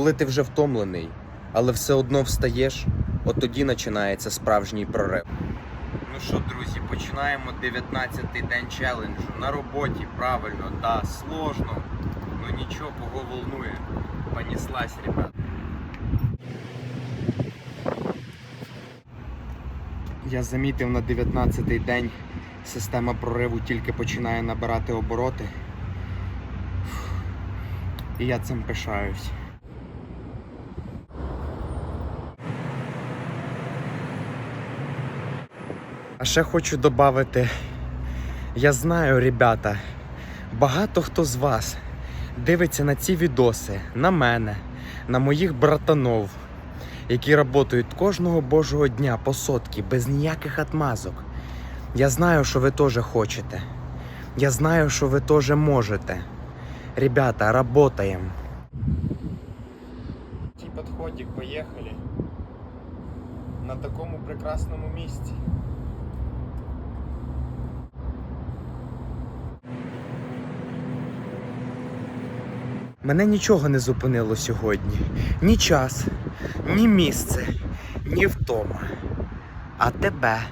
Коли ти вже втомлений, але все одно встаєш, от тоді починається справжній прорив. Ну що, друзі, починаємо 19-й день челенджу. На роботі, правильно, да, сложно. Ну нічого, кого волнує. Понеслась, ребят. Я замітив на 19-й день система прориву тільки починає набирати обороти. І я цим пишаюсь. А ще хочу додати, я знаю, ребята, багато хто з вас дивиться на ці відоси, на мене, на моїх братанов, які працюють кожного божого дня по сотки, без ніяких отмазок. Я знаю, що ви теж хочете. Я знаю, що ви теж можете. Ребята, работаем. Ті подходик, поїхали. На такому прекрасному місці. Мене нічого не зупинило сьогодні. Ні час, ні місце, ні втома. А тебе.